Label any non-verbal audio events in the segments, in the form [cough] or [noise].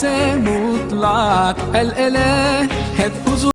ise mutlak El ele hep huzur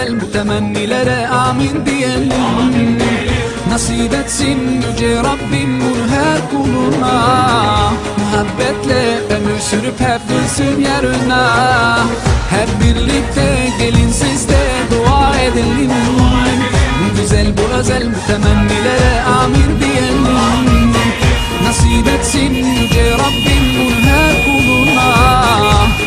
güzel bu temennilere amin diyelim. Nasip etsin yüce Rabbim bunu her kuluna. Muhabbetle ömür sürüp hep gülsün yarına Hep birlikte gelin siz de dua edelim. Güzel bu özel bu temennilere amin diyelim. Nasip etsin yüce Rabbim bunu her kuluna.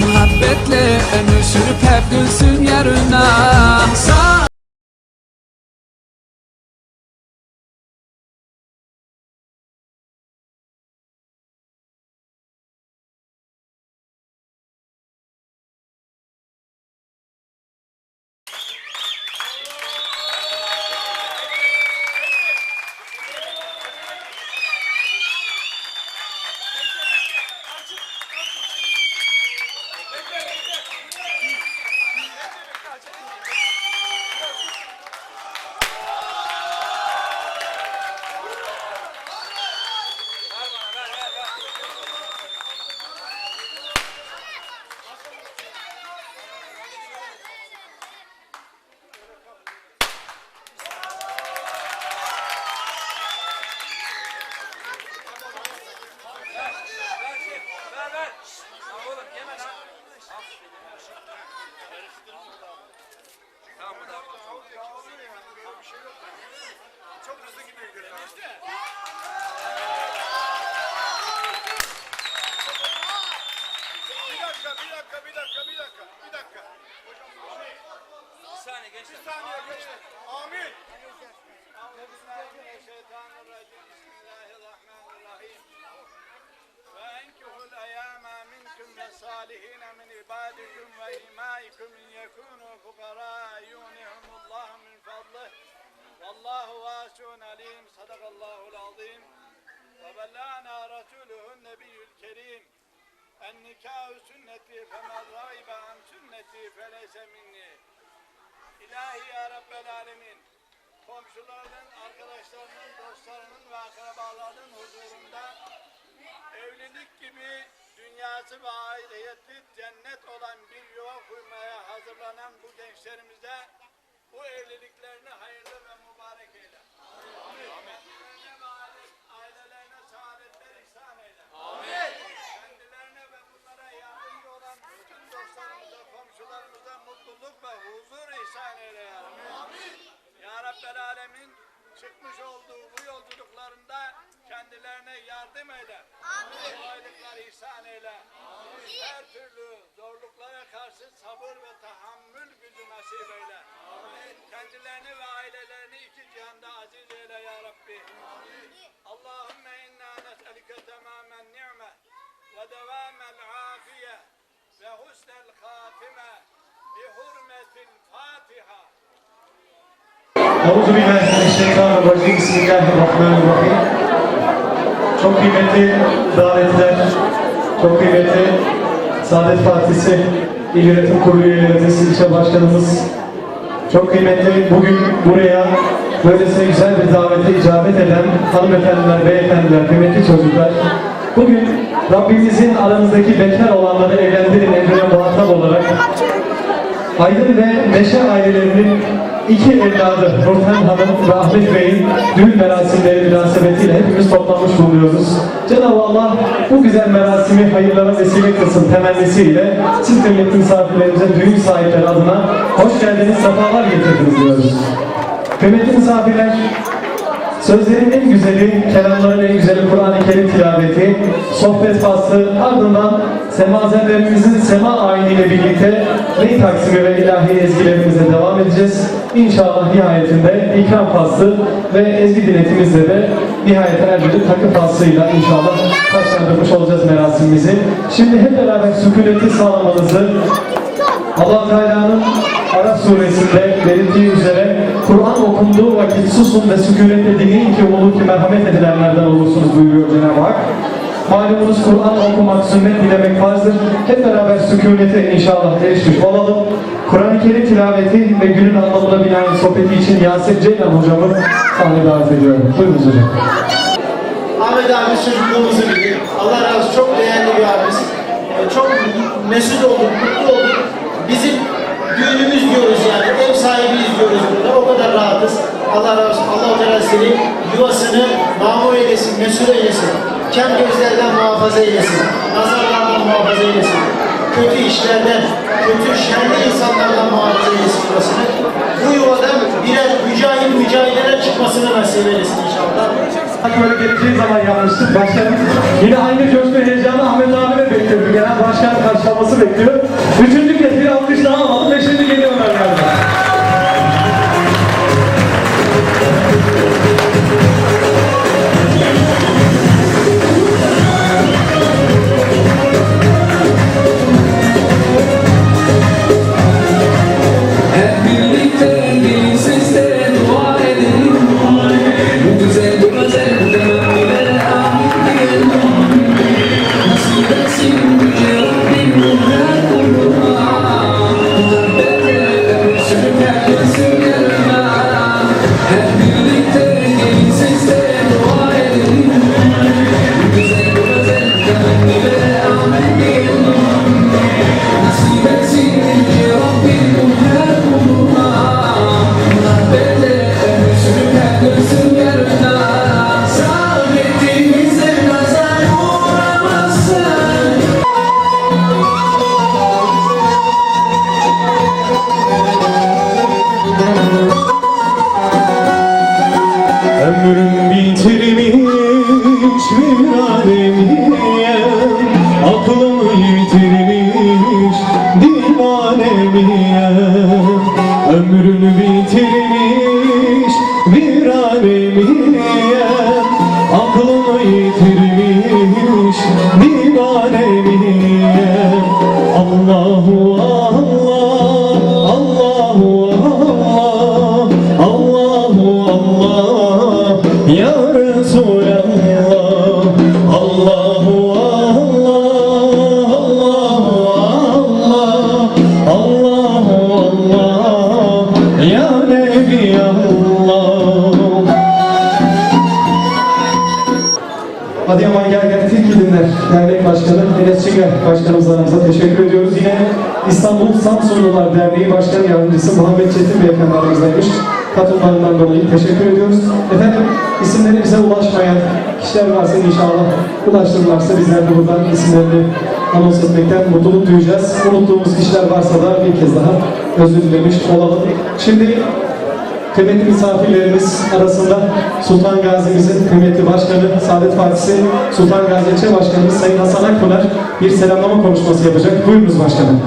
Muhabbetle ömür sürüp hep gülsün yarına Sağ Bir dakika, bir dakika, bir dakika, bir dakika, bir dakika. Bir saniye gençler. Bir saniye gençler. Amin. Euzubillahimineşşeytanirracim. Bismillahirrahmanirrahim. Ve enkihul eyyâme minkum ve sâlihîne min ibâdikum ve imâikum in yekûnû fukarâ yûnihumullahu min fadlih. Vallahu vâsi'un alîm. Sadakallahul azîm. Ve bellâna rasûluhun nebiyyül kerîm. النكاح سنتي فمن رغب عن سنتي فليس مني. İlahi ya Rabbel Alemin. Komşularının, arkadaşlarının, dostlarının ve akrabalarının huzurunda evlilik gibi dünyası ve ahireti cennet olan bir yuva kurmaya hazırlanan bu gençlerimize bu evliliklerini hayırlı ve mübarek eyle. Kendilerine ve aile- ailelerine saadetler ihsan eyle. Kendilerine ve bunlara yardımcı olan bütün dostlarımıza, komşularımıza mutluluk ve huzur ihsan eyle ya Rabbi. Ya Rabbel Alemin çıkmış olduğu bu yolculuklarında kendilerine yardım eyle. Kolaylıklar ihsan eyle. Her türlü zorluklara karşı sabır ve tahammül gücü nasip eyle. Kendilerini ve ailelerini iki cihanda aziz eyle ya Rabbi. Allahümme inna nes'elike tamamen ni'me ve devamel afiye ve husnel hatime bi hurmetil Fatiha. Euzubillahimineşşeytanirracim. Bismillahirrahmanirrahim. Çok kıymetli davetler, çok kıymetli Saadet Partisi İl Yönetim Kurulu üyelerimiz, ilçe başkanımız, çok kıymetli bugün buraya böylesine güzel bir davete icabet eden hanımefendiler, beyefendiler, kıymetli çocuklar. Bugün Rabbimizin aranızdaki bekar olanları evlendirin emrine muhatap olarak Aydın ve Neşe ailelerinin iki evladı Nurten Hanım ve Ahmet Bey'in düğün merasimleri münasebetiyle hepimiz toplanmış bulunuyoruz. Cenab-ı Allah bu güzel merasimi hayırlara vesile kılsın temennisiyle siz kıymetli misafirlerimize düğün sahipleri adına hoş geldiniz, sefalar getirdiniz diyoruz. Kıymetli misafirler, Sözlerin en güzeli, kelamların en güzeli Kur'an-ı Kerim tilaveti, sohbet faslı, ardından semazerlerimizin sema ayiniyle birlikte ney taksimi ve ilahi ezgilerimize devam edeceğiz. İnşallah nihayetinde ikram faslı ve ezgi diletimizle de nihayete erdiğinde takı faslıyla inşallah taşlandırmış olacağız merasimimizi. Şimdi hep beraber sükuneti sağlamanızı Allah Teala'nın Arap suresinde belirttiği üzere Kur'an okunduğu vakit susun ve sükunetle dinleyin ki olur ki merhamet edilenlerden olursunuz buyuruyor Cenab-ı Hak. Malumunuz Kur'an okumak, sünnet dinlemek farzdır. Hep beraber sükunete inşallah erişmiş olalım. Kur'an-ı Kerim tilaveti ve günün anlamına binaen sohbeti için Yasir Ceylan hocamı sahneye davet ediyorum. Buyurunuz hocam. Ahmet abi çocukluğumuzu bilir. Allah razı olsun. Çok değerli bir abimiz. Ee, Çok mesut olduk, mutlu olduk. Bizim düğünümüz diyoruz yani. Ev sahibiyiz diyoruz burada. O kadar rahatız. Allah razı olsun. Allah Teala seni yuvasını mamur eylesin, mesut eylesin. Kem gözlerden muhafaza eylesin. Nazarlardan muhafaza eylesin. Kötü işlerden, kötü şerli insanlardan muhafaza eylesin. Bu yuvadan birer mücahit mücahidlere çıkmasını nasip eylesin inşallah. Böyle geleceği zaman yanlıştık. Başkanım yine aynı coşku heyecanı Ahmet abine bekliyor. Genel başkan karşılaması bekliyor. Üçüncü Yeah. [laughs] bitirmiş viraneyim Adıyaman Gergen Tilkilinler Dernek Başkanı Enes Çinger Başkanımıza teşekkür ediyoruz. Yine İstanbul Samsunlular Derneği Başkan Yardımcısı Muhammed Çetin Beyefendi aramızdaymış. Katılımlarından dolayı teşekkür ediyoruz. Efendim isimleri bize ulaşmayan kişiler varsa inşallah ulaştırırlarsa bizler de buradan isimlerini anons etmekten mutluluk duyacağız. Unuttuğumuz kişiler varsa da bir kez daha özür dilemiş olalım. Şimdi Kıymetli misafirlerimiz arasında Sultan Gazi'mizin kıymetli başkanı, Saadet Partisi Sultan Gazi İlçe Başkanımız Sayın Hasan Akpınar bir selamlama konuşması yapacak. Buyurunuz başkanım.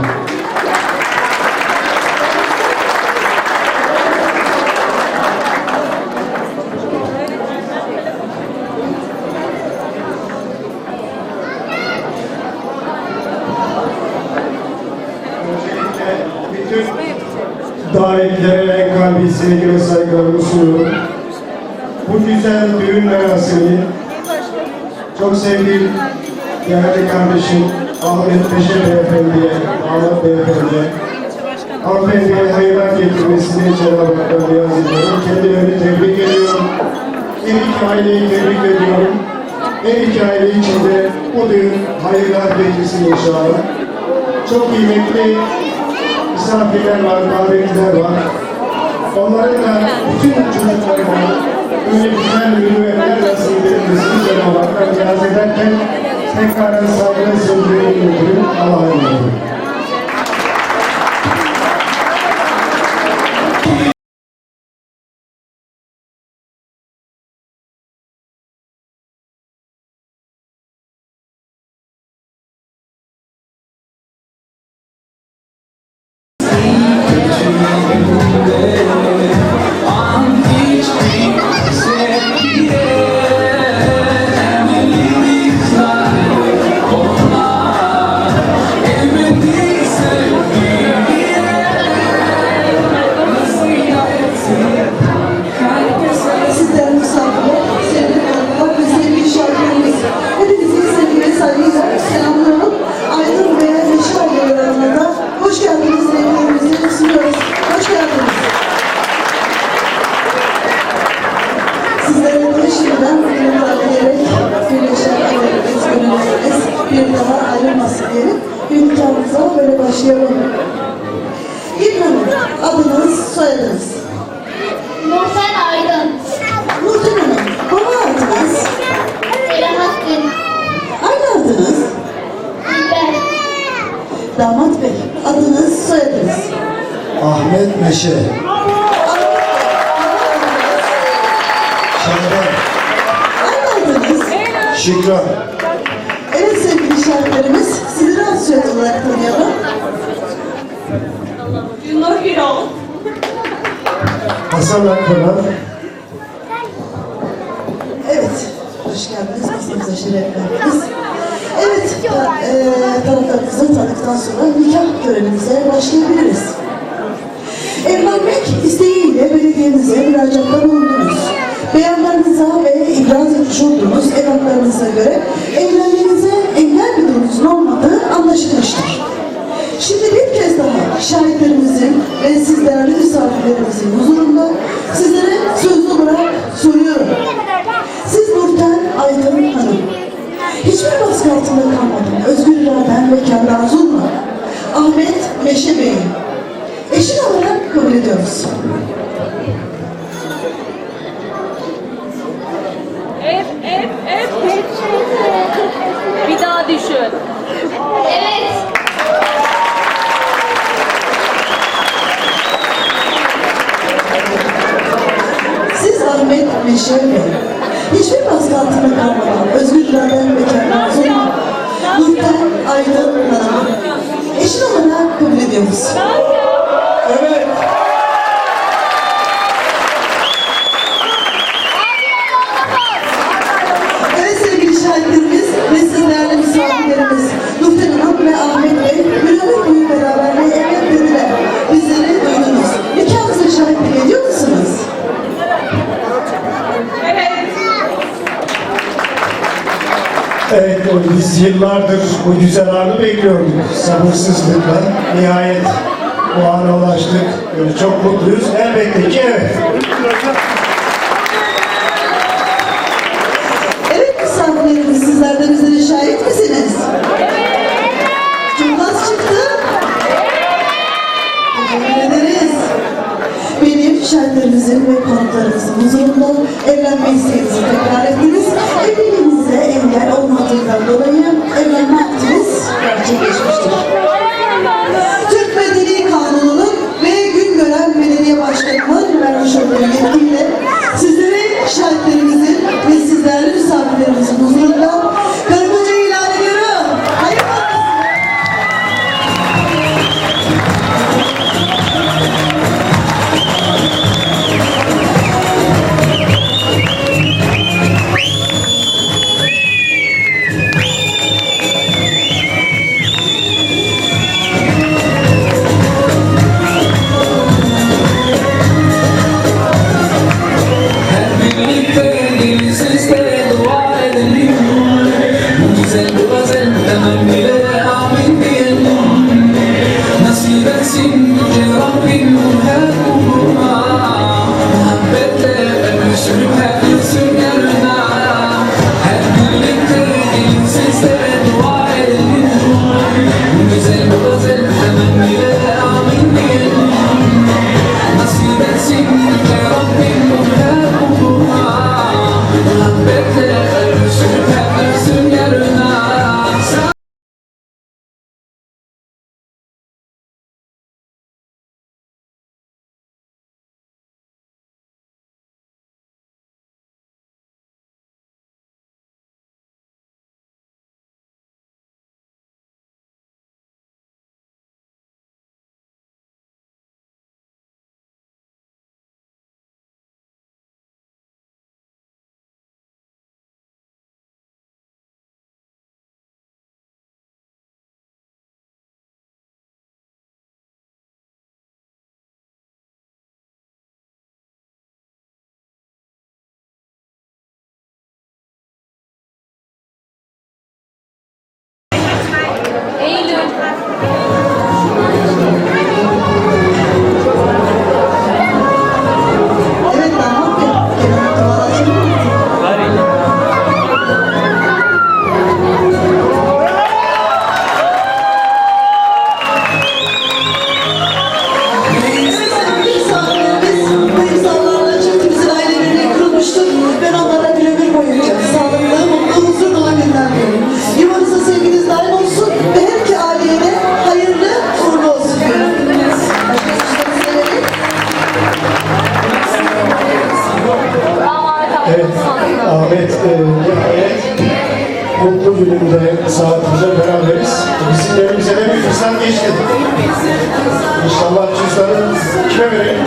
Güzel düğün merasimi çok sevdiğim değerli kardeşim Ahmet Peşe Beyefendi'ye, Ahmet Beyefendi'ye, hanımefendiye hayırlar getirmesini Cenab-ı Hak'tan niyaz ediyorum. Kendilerini tebrik ediyorum. Her iki aileyi tebrik ediyorum. Her iki aile içinde bu düğün hayırlar getirsin inşallah. Çok kıymetli misafirler var, davetliler var. onların da bütün çocuklarına güzel ünlüler nasip edilmesini Cenab-ı Hak'tan niyaz ederken tekrar sevgiyle götürün. Allah'a emanet olun. Damat bey, adınız, soyadınız. Ahmet Meşe, Şaban, Anne adınız. Şükran, Evet sevgili şarkılarımız, sizi rahat soyad olarak tanıyalım. Gülnur Birol. Hasan Akpınar, Evet, hoş geldiniz. Masamıza şeref verdiniz. Evet, ta, e, taraflarınızı tanıdıktan sonra nikah törenimize başlayabiliriz. Evlenmek isteğiyle belediyemize müracaatta bulundunuz. Beyanlarınıza ve ibraz etmiş olduğunuz evraklarınıza göre evlenmenize engel bir durumunuzun olmadığı anlaşılmıştır. Şimdi bir kez daha şahitlerimizin ve siz değerli misafirlerimizin huzurunda sizlere sözlü olarak soruyorum. Siz Nurten Aydın Hanım. Hiçbir baskı altında kalmadan özgür iraden ve kendi arzunla Ahmet Meşe Bey'i. Eşin olarak kabul ediyoruz. Biz yıllardır bu güzel anı bekliyorduk sabırsızlıkla. Nihayet bu ana ulaştık. Çok mutluyuz. Elbette ki. Evet Benim şahitlerimizin ve konuklarımızın huzurunda evlenme isteğinizi tekrar ettiniz. Evliliğinize engel olmadığından dolayı evlenme aktiniz gerçekleşmiştir. Türk Medeni Kanunu'nun ve gün gören belediye başkanının vermiş olduğu yetkiyle sizlere şahitlerimizin ve siz değerli misafirlerimizin huzurunda 95 dedi. İnşallah cüzdanı kime vereyim?